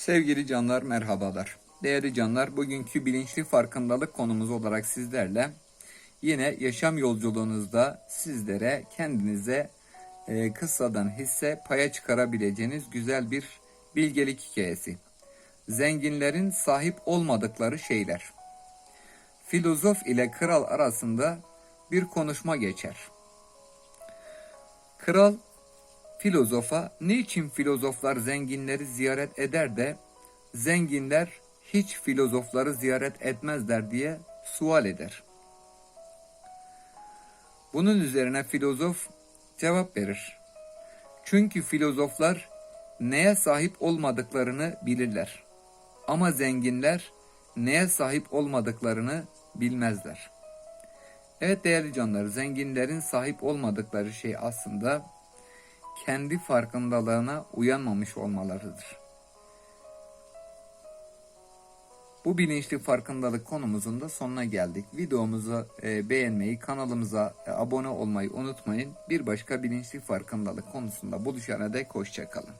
Sevgili canlar merhabalar. Değerli canlar bugünkü bilinçli farkındalık konumuz olarak sizlerle yine yaşam yolculuğunuzda sizlere kendinize e, kıssadan hisse paya çıkarabileceğiniz güzel bir bilgelik hikayesi. Zenginlerin sahip olmadıkları şeyler. Filozof ile kral arasında bir konuşma geçer. Kral filozofa niçin filozoflar zenginleri ziyaret eder de zenginler hiç filozofları ziyaret etmezler diye sual eder. Bunun üzerine filozof cevap verir. Çünkü filozoflar neye sahip olmadıklarını bilirler. Ama zenginler neye sahip olmadıklarını bilmezler. Evet değerli canlar, zenginlerin sahip olmadıkları şey aslında kendi farkındalığına uyanmamış olmalarıdır. Bu bilinçli farkındalık konumuzun da sonuna geldik. Videomuzu e, beğenmeyi, kanalımıza e, abone olmayı unutmayın. Bir başka bilinçli farkındalık konusunda buluşana dek hoşçakalın.